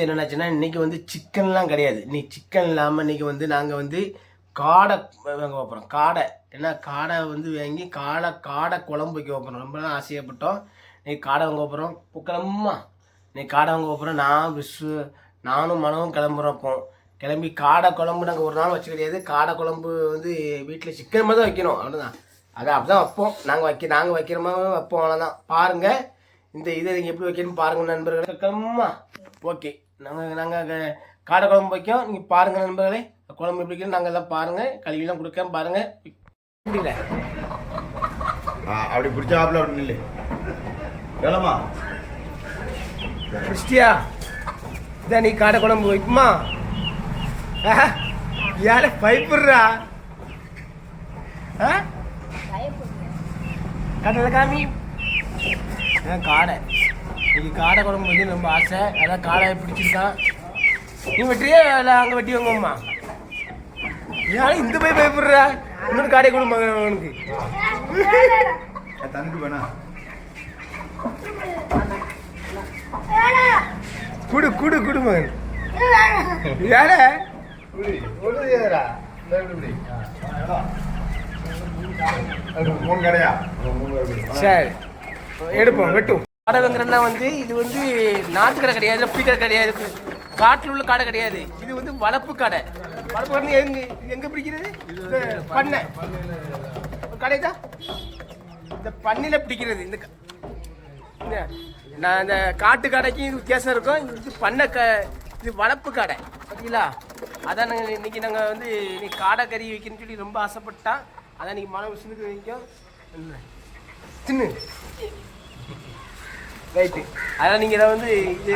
வந்து என்னென்னாச்சுன்னா இன்றைக்கி வந்து சிக்கன்லாம் கிடையாது. இன்னைக்கு சிக்கன் இல்லாமல் இன்றைக்கி வந்து நாங்கள் வந்து காடை வாங்க போகிறோம் காடை. ஏன்னா காடை வந்து வாங்கி காடை காடை குழம்பு வைக்க வைப்போம் ரொம்ப நாள் ஆசையப்பட்டோம். இன்னைக்கு காடை வாங்க வைப்போம் புக்கிளம்மா இன்றைக்கி காடை வாங்க வைப்போம் நான் விஸ்வ நானும் மனவும் கிளம்புறோம் கிளம்பி காடை குழம்பு நாங்கள் ஒரு நாள் வச்சு கிடையாது. காடை குழம்பு வந்து வீட்டில் சிக்கன் மாதிரி தான் வைக்கணும். அவ்வளோதான் அதை அப்படி தான் வைப்போம். நாங்கள் வைக்க நாங்கள் வைக்கிற மாதிரி வைப்போம். அவ்வளோதான் பாருங்கள் இந்த இதை நீங்கள் எப்படி வைக்கணும்னு பாருங்கள் நண்பர்கள். கிளம்புமா? ஓகே. நாங்கள் நாங்கள் காடை குழம்பு வைக்கோம் நீங்கள் பாருங்கள் நண்பர்களே. குழம்பு எப்படி நாங்கள் எல்லாம் பாருங்கள் கழுவிலாம் கொடுக்க பாருங்கள் அப்படி பிடிச்சாப்புல அப்படி நில்லு. வேலம்மா. கிறிஸ்டியா இதான் நீ காடை குழம்பு வைக்குமா? யார பயப்படுறா? ஆ? கடலை காமி. காடை. இன்னைக்கு காடை குழம்பு வந்து ரொம்ப ஆசை. அதான் காடை பிடிச்சிருக்கான் நீ வெட்டியே இல்லை அங்கே வெட்டி வாங்கம்மா யாரும் இந்த போய் பயப்படுறா? இன்னொரு காடை குழம்பு அவனுக்கு. தனக்கு வேணா குடு குடு குடு மகன். கடையா? சரி. எடுப்போம் வெட்டும் காடகங்கிறன்னா வந்து இது வந்து நாட்டு கடை கிடையாது புளி கிடையாது காட்டில் உள்ள கடை கிடையாது. இது வந்து வளர்ப்பு கடை. வளர்ப்பு கடை எங்க இது எங்க பிடிக்கிறது? பண்ணை. கடை தான் இந்த பண்ணில பிடிக்கிறது. இந்த க- நான் இந்த காட்டு கடைக்கு இது வித்தியாசம் இருக்கும். இது பண்ணை க இது வளர்ப்பு கடை. பார்த்தீங்களா அதான் நாங்கள் இன்னைக்கு நாங்கள் வந்து இன்னைக்கு காடை கறி வைக்கணும்னு சொல்லி ரொம்ப ஆசைப்பட்டான் அதான் இன்னைக்கு மன விஷயத்துக்கு வைக்கும். தின்னு. ரைட்டு அதான் நீங்கள் இதை வந்து இது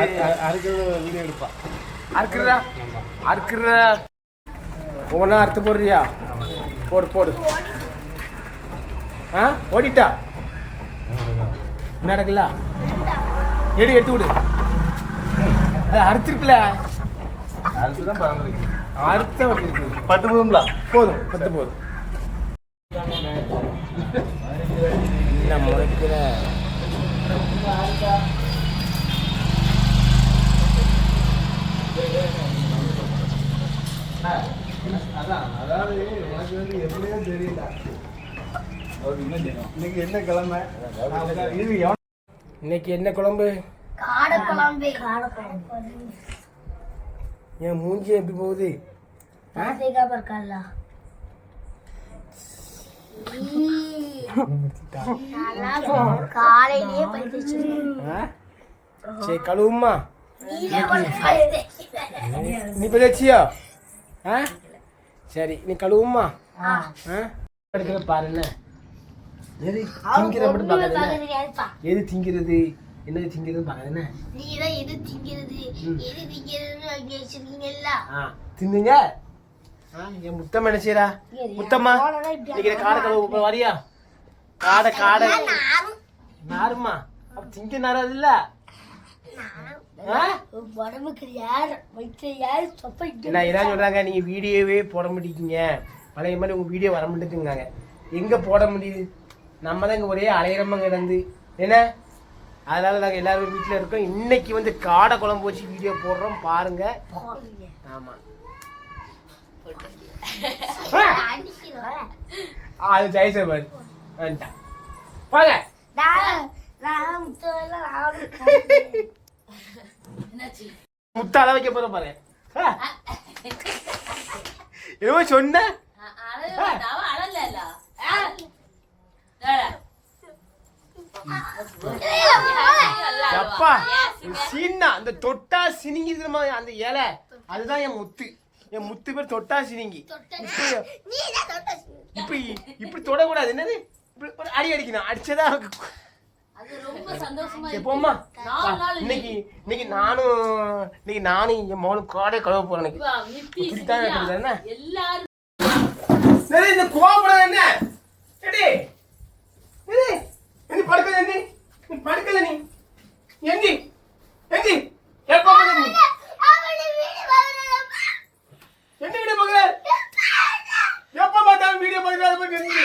வீடியோ எடுப்பா. அறுக்குறா அறுக்குறா ஒவ்வொன்றா அறுத்து போடுறியா? போடு போடு. ஆ? ஓடிட்டா? நடக்கல எடு எடுத்து விடு. அது அறுத்துருக்குல? அறுத்த பத்து போதும்ல? போதும் பத்து போதும். என்ன முறைக்கிற? அதான் அதாவது எனக்கு வந்து எப்படியோ தெரியல இன்னைக்கு என்ன கிழமை இன்னைக்கு என்ன குழம்பு என் மூஞ்சி எப்படி போகுது? ஆ? பாத்துக்காம சரி கழுவுமா. நீ இப்போ தச்சியா ஆ? சரி நீ கழுவுமா ஆ. எடுக்கிற பாரு என்ன? எது திங்கிற மட்டும் ஒண்ணுமே பார்க்காது என்ன? பார்க்கறது கிடையாதுப்பா. எது திங்கிறது? என்னது திங்கிறது பார்க்காது என்ன? நீதான் எது திங்கிறது? எது திங்கிறதுன்னு வச்சிருக்கீங்கல்ல ஆ தின்னுங்க. என் முத்தம் என்ன செய்யறா முத்தம்மா இன்னைக்கு காடை கழுவு வரியா காடை காடை. நாருமா? திங்க நாராது இல்ல ஆ? உடம்புக்கு யார் வயிற்று யார் சொப்பைட்டு என்ன இதான் சொல்றாங்க நீங்க வீடியோவே போட மாட்டேங்க. பழைய மாதிரி உங்க வீடியோ வர மாட்டேங்குங்க எங்க போட முடியுது? நம்ம தான் இங்க ஒரே அலையிறமா கிடந்து என்ன? அதனால நாங்க எல்லாரும் வீட்டுல இருக்கோம். இன்னைக்கு வந்து காடை குழம்பு வச்சு வீடியோ போடுறோம். பாருங்க. ஆமா. அது ஜெயசபர் வந்துட்டான் போங்க. முத்த அள வைக்க போற பாரு. என்னமோ சொன்ன? அப்பா சீனா அந்த தொட்டா சினிங்கி அந்த இலை. அதுதான் என் முத்து. என் முத்து பேர் தொட்டா சினிங்கி. இப்ப இப்ப இப்படி தொடக்கூடாது. என்னது? இப்படி அடி அடிக்கணும். அடிச்சதா சரி, போம்மா. வா, இன்னைக்கு இன்னைக்கு நானும் இன்னைக்கு நானும் என் மகனும் காடை கழுவ போறேன் இப்படித்தான் என்ன? சரி இந்த கோபப்படாத என்ன? எடி நீ படுக்கல நீ? நீ படுக்கல நீ. எப்ப நீ? என்ன வீடியோ பார்க்கற எப்ப பார்த்தாலும் வீடியோ பார்க்கற அதை பத்தி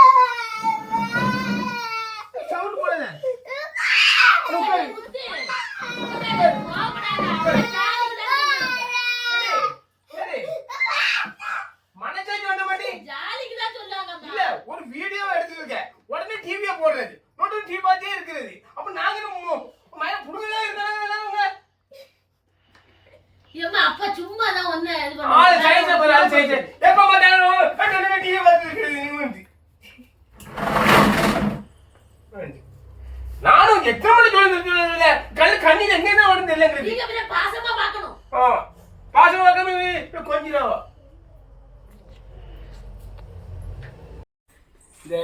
இந்த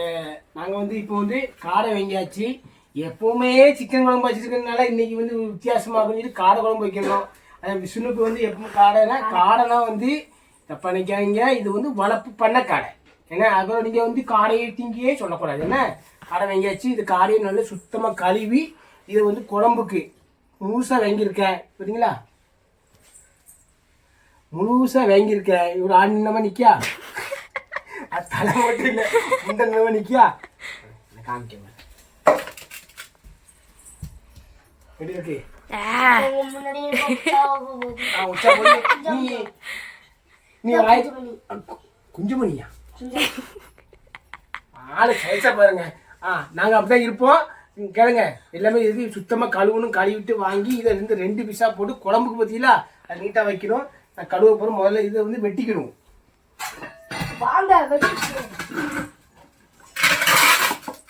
நாங்கள் வந்து இப்போ வந்து காடை வாங்கியாச்சு. எப்பவுமே சிக்கன் குழம்பு வச்சிருக்கிறதுனால இன்னைக்கு வந்து வித்தியாசமாக கொஞ்சம் காடை குழம்பு வைக்கணும் அது விஷ்ணுக்கு வந்து எப்பவும் காடைனா காடைனா வந்து தப்பா நினைக்காதீங்க இது வந்து வளர்ப்பு பண்ண காடை. ஏன்னா அதோட நீங்கள் வந்து காடையை திங்கியே சொல்லக்கூடாது. என்ன? காடை வாங்கியாச்சு. இது காடையை நல்லா சுத்தமாக கழுவி இதை வந்து குழம்புக்கு முழுசாக வாங்கியிருக்கேன். சரிங்களா முழுசாக வாங்கியிருக்கேன். இவ்வளோ ஆண் நம்ம நிக்கா தலை மட்டும் இல்லை. இந்த நம்ம நிக்கா காமிக்க எப்படி இருக்கு? உங்க முன்னாடி இருக்க போகுது. ஆ, உச்சா போய் நீ நீ வாய் குஞ்சுமணியா? ஆளு சைஸா பாருங்க. ஆ நாங்க அப்படிதான் இருப்போம். கேளுங்க. எல்லாமே இது சுத்தமா கழுவணும் கழுவிட்டு வாங்கி இதை இருந்து ரெண்டு பீஸா போட்டு குழம்புக்கு பத்தியில அது நீட்டா வைக்கணும். நான் கழுவ போறோம் முதல்ல இதை வந்து வெட்டிக்கணும்.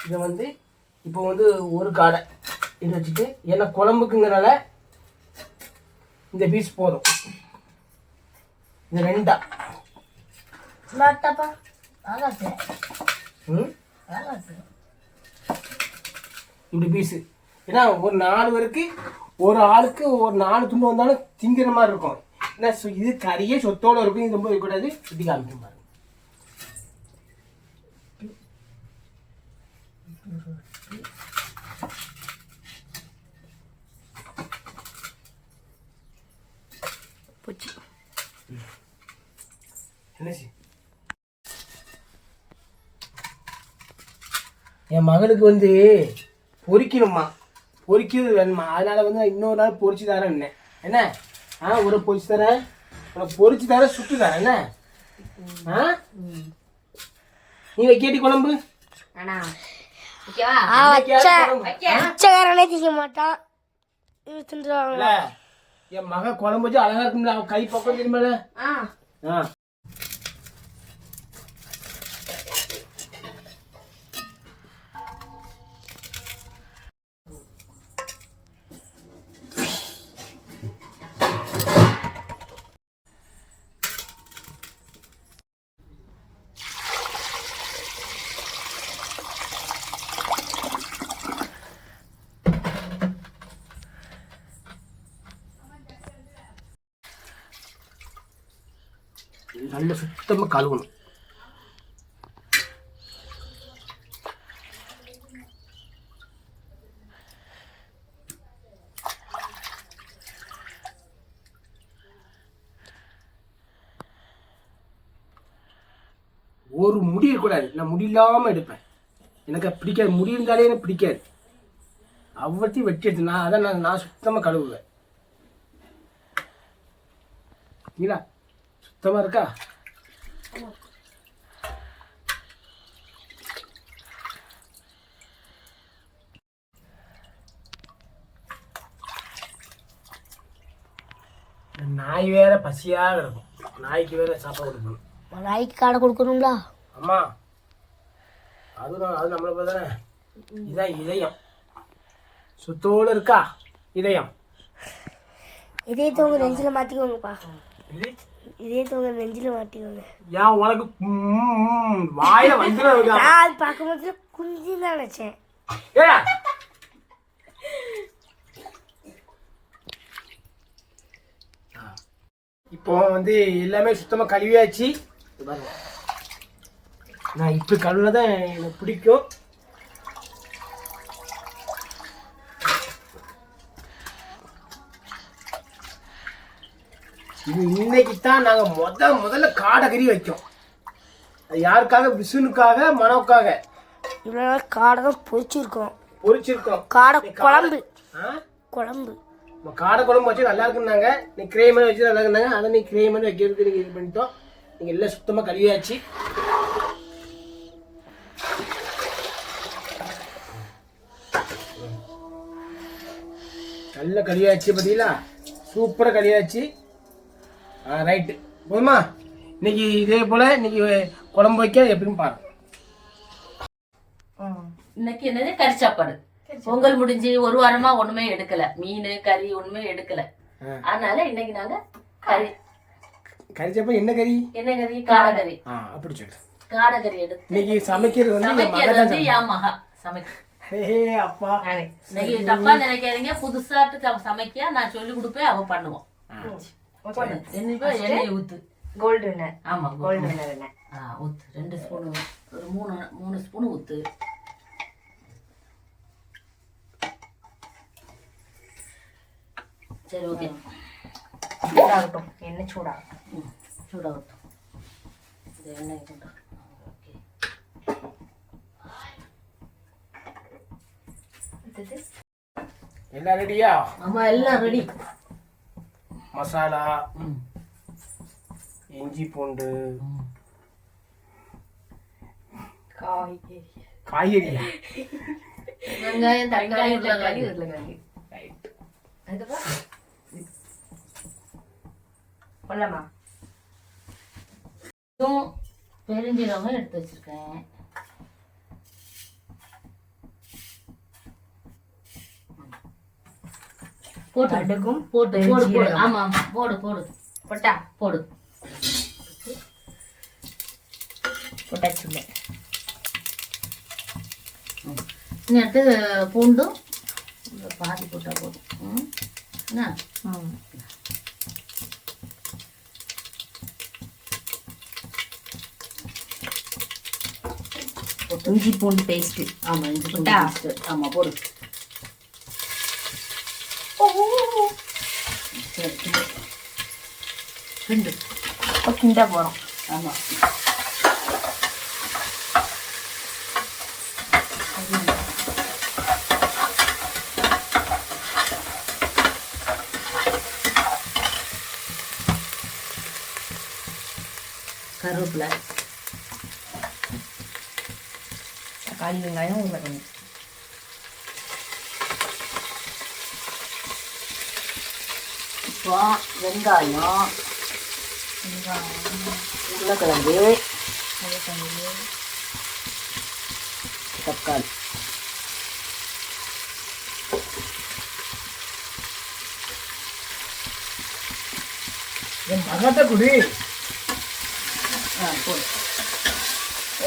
இதை வந்து இப்போ வந்து ஒரு காடை இது வச்சுட்டு ஏன்னா குழம்புக்குங்கிறனால இந்த பீஸ் போதும். இது ரெண்டா. இப்படி பீஸு ஏன்னா ஒரு நாலு பேருக்கு ஒரு ஆளுக்கு ஒரு நாலு துண்டு வந்தாலும் திங்கிற மாதிரி இருக்கும். ஏன்னா இது கறியே சொத்தோட இருக்கும் இது ரொம்ப இருக்கக்கூடாது சுத்தி காமிக்கும் என்னச்சு? என் மகளுக்கு வந்து பொரிக்கணுமா பொரிக்கிறது வேணுமா அதனால வந்து இன்னொரு நாள் பொரிச்சு தரேன் என்ன? என்ன? ஆ ஒரு பொரிச்சு தரேன். உனக்கு பொரிச்சு தரேன் சுட்டு தரேன். என்ன? ஆ? நீ வைக்கேட்டி குழம்பு? வச்ச திங்க மாட்டான். என் மக குழம்பு வச்சு அழகா இருக்கும்ல அவன் கை பக்கம் தெரியுமால? ஆ. நல்ல சுத்தமாக கழுவணும். ஒரு முடி இருக்கக்கூடாது. நான் முடி இல்லாமல் எடுப்பேன். எனக்கு பிடிக்காது. முடி இருந்தாலே எனக்கு பிடிக்காது. அவ்வளோத்தையும் வெட்டி எடுத்து நான் அதை நான் நான் சுத்தமாக கழுவுவேன். இல்லா சுத்தமாக இருக்கா? நாய் வேற பசியாக கிடக்கும். நாய்க்கு வேற சாப்பாடு கொடுக்கணும். நாய்க்கு காடை கொடுக்கணும்ல? அம்மா அது அது நம்மளை போல தானே? இதான் இதயம். சுத்தோடு இருக்கா? இதயம். இதயத்தை உங்க நெஞ்சில மாட்டிக்கோங்கப்பா இது உங்க நெஞ்சில மாட்டிக்கோங்க. ஏன் உனக்கு வாயில வந்துடும் நான் அது பார்க்கும்போது குஞ்சு தான் நினைச்சேன். இப்போ வந்து எல்லாமே சுத்தமாக கழுவியாச்சு. நான் இப்போ கழுவுனதான் எனக்கு பிடிக்கும். இது இன்னைக்கு தான் நாங்கள் முத முதல்ல காடகரி வைக்கோம். அது யாருக்காக? விசுனுக்காக மனோக்காக? இவ்வளோ நாள் காடை தான் பொரிச்சிருக்கோம் பொரிச்சிருக்கோம் காடை குழம்பு. குழம்பு. நம்ம காடை குழம்பு வச்சு நல்லா இருக்குன்னாங்க. நீ கிரே மாதிரி வச்சு நல்லா இருந்தாங்க அதை நீ கிரே மாதிரி வைக்கிறதுக்கு நீங்கள் இது பண்ணிட்டோம். நீங்கள் எல்லாம் சுத்தமாக கழுவியாச்சு. நல்லா கழுவியாச்சு பார்த்தீங்களா சூப்பராக கழுவியாச்சு. ரைட்டு போதுமா? இன்னைக்கு இதே போல் இன்னைக்கு குழம்பு வைக்க எப்படின்னு பாருங்க இன்னைக்கு என்னது? கறி சாப்பாடு பொங்கல் முடிஞ்சு ஒரு வாரமா ஒண்ணுமே எடுக்கல. மீன் கறி ஒண்ணுமே எடுக்கல. அதனால இன்னைக்கு நாங்க கறி. கறி சாப்பாடு என்ன கறி? என்ன கறி? காடை கறி ஆ அப்படி சொல்லு. காடை கறி எடுத்து இன்னைக்கு சமைக்கிறது வந்து என் மகன் சமைக்கிறது தான் வந்து என் மகா சமைக்க. இன்னைக்கு தப்பா நினைக்காதீங்க. புதுசாட்டு சமைக்க நான் சொல்லி கொடுப்பேன் அவ பண்ணுவோம் எண்ணெய் ஊத்து. கோல்டு வின்னர் ஆமா கோல்டு என்ன ஆ ஊத்து. ரெண்டு ஸ்பூனு ஒரு மூணு மூணு ஸ்பூன் ஊத்து. சரி ஓகே சூடாகட்டும். என்ன சூடாகட்டும். சூடாக ஊற்றும் இது எண்ணெய் அடுத்தது. எல்லாம் ரெடியா ஆமா எல்லாம் ரெடி மசாலா இஞ்சி பூண்டு காய்கறி. காய்கறி. வெங்காயம் தக்காளி உருளைக்கிழங்கு. உருளைக்கிழங்கு. அதுக்கப்புறம்? கொள்ளமா இதுவும் பெருஞ்சீரகம் எடுத்து வச்சிருக்கேன். போட்டு கடுகும் போட்டு போடு போடு. பெருஞ்சீரகம். ஆமா ஆமா. போடு போடு. போட்டா போடு. போட்டாச்சுங்க. இனி அடுத்து பூண்டும் பாதி போட்டா போதும். என்ன? இஞ்சி பூண்டு பேஸ்ட் ஆமா இஞ்சி பூண்டு போட்டா? paste. ஆமா போடு சரி கிண்டு. கிண்டு. இப்போ கிண்ட போறோம். ஆமா. கருவேப்பிலை. தக்காளி வெங்காயம் உருளைக்கிழங்கு. இப்போ வெங்காயம் உருளைக்கிழங்கு தக்காளி என் மகத்தை குடி ஆ போடு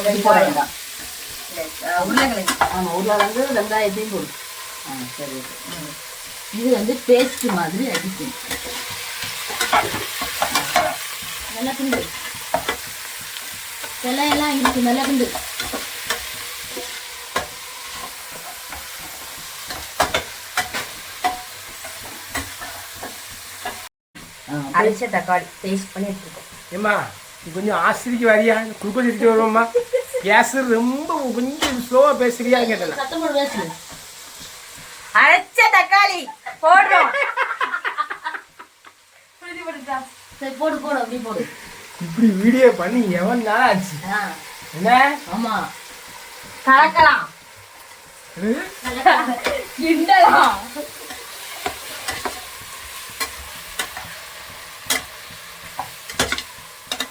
வெங்காயம் ஆ, உருளைக்கிழங்கு ஆமா உருளைக்கிழங்கு வெங்காயத்தையும் போடு ஆ சரி. இது வந்து பேஸ்ட் மாதிரி அடிக்கும் நல்லா கிண்டு எல்லாம் இருக்கு நல்லா கிண்டு ஆ, அரைச்ச தக்காளி பேஸ்ட் பண்ணி எடுத்துருக்கோம் ஏம்மா நீ கொஞ்சம் ஆசிரிக்கு வரியா? குளுக்கோஸ் எடுத்து வருவோம்மா. கேஸ் ரொம்ப கொஞ்சம் ஸ்லோவாக பேசுறியா கேட்டல சத்தம் போடு பேசு அரைச்ச தக்காளி போடுறோம். சரி போடு போடு அப்படி போடு. இப்படி வீடியோ பண்ணி எவன் நாள் ஆச்சு? என்ன? ஆமா. கலக்கலாம்? கிண்டலாம்.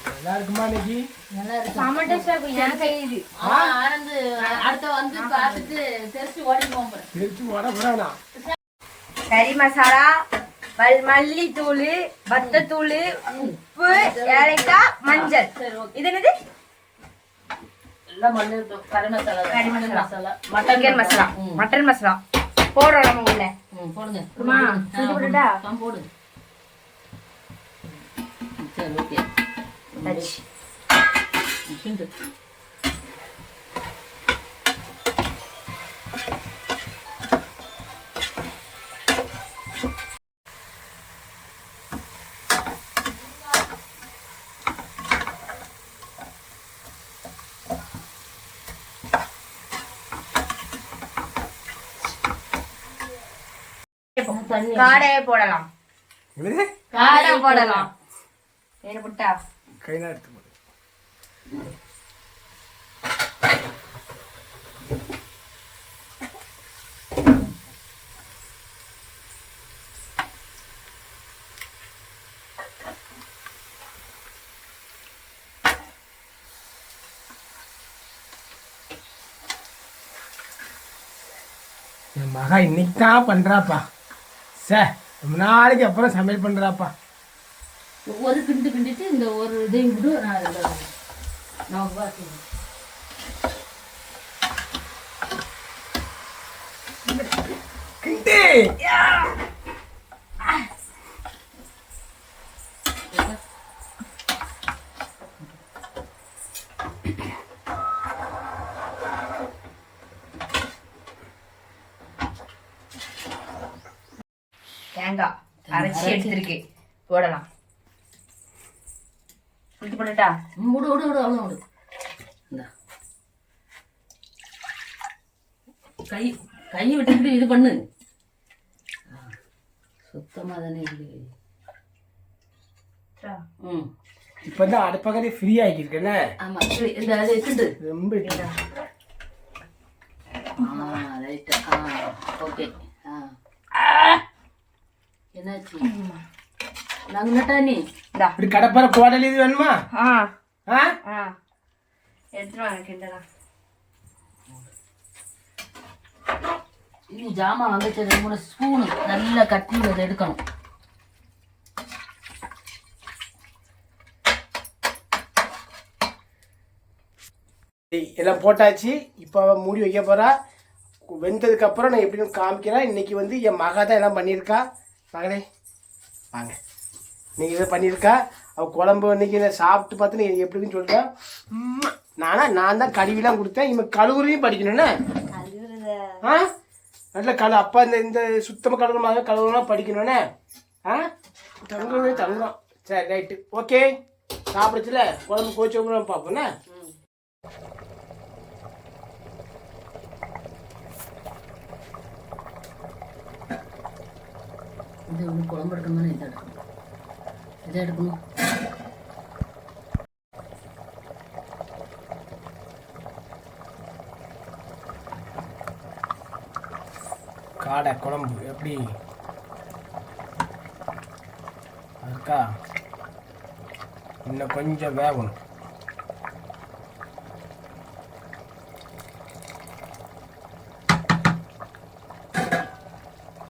நல்லா இருக்குமா இன்னைக்கு? நல்லா இருக்கு. செம்ம டேஸ்டா இருக்கும் என் கைது ஆ, ஆனந்து அடுத்த வந்து பார்த்துட்டு தெரிச்சு ஓடி போகிறேன் திருச்சி வர போறானா? கறி மசாலா. மல்லித்தூள் வத்தத்தூள் உப்பு ஏலக்காய் மஞ்சள். இது என்னது? மட்டன் மசாலா. மட்டன் மசாலா. போடுறோம் நம்ம உள்ள போடுங்க. சரி ஓகே. காடையே போடலாம். காடை போடலாம். பேரு புட்டா கையில எடுத்து போடு. மகா இன்னைக்கு தான் பண்றாப்பா. சார் ரொம்ப நாளைக்கு அப்புறம் சமையல் பண்ணுறாப்பா ஒரு கிண்டு கிண்டிட்டு இந்த ஒரு இதையும் விடு நான் அதில் நான் பார்த்து கிண்டு! தேங்காய் அரைச்சி எடுத்திருக்கு போடலாம். ஊற்றி போட்டுட்டா விடு விடு விடு அவ்வளோ விடு. இந்த. கை கையை விட்டுக்கிட்டு இது பண்ணு. சுத்தமாக தானே இல்லை ம். இப்போ தான் அடுப்பக்கறி ஃப்ரீ ஆகியிருக்கேனே ஆமாம் சரி இந்த அது கிண்டு ரொம்ப. ஆ ரைட்டு ஆ ஓகே என்னாச்சு? நீ? இப்படி கடப்பார கோடல் இது வேணுமா? ஆ. ஆ? எடுத்துட்டு வாங்க கிண்டலாம் ஜாமான் வந்துச்சு மூணு ஸ்பூனு நல்லா கட்டி அதை எடுக்கணும். எல்லாம் போட்டாச்சு. இப்போ அவன் மூடி வைக்க போறா. வெந்ததுக்கு அப்புறம் நான் எப்படின்னு காமிக்கிறேன் இன்னைக்கு வந்து என் மகா தான் எல்லாம் பண்ணியிருக்கா. மகளே வாங்க. நீங்க இதை பண்ணியிருக்கா? அவ குழம்பு இன்னைக்கு இதை சாப்பிட்டு பார்த்து நீ எப்படின்னு உம்மா. நானா நான் தான் கழுவிலாம் கொடுத்தேன். இவன் கழுவுறையும் படிக்கணும்னே ஆ? நல்ல கழு அப்பா இந்த இந்த சுத்தமாக கழுவுறமாக கழுவுலாம் படிக்கணும்னே ஆ? தங்கவே தங்கம். சரி ரைட்டு. ஓகே. சாப்பிடுச்சுல? குழம்பு கோச்சு பார்ப்போண்ணே இது ஒன்று குழம்பு எடுக்கணும்னு இதை எடுக்கணும் இதை எடுக்கணும்? காடை குழம்பு எப்படி? இருக்கா? இன்னும் கொஞ்சம் வேகணும்.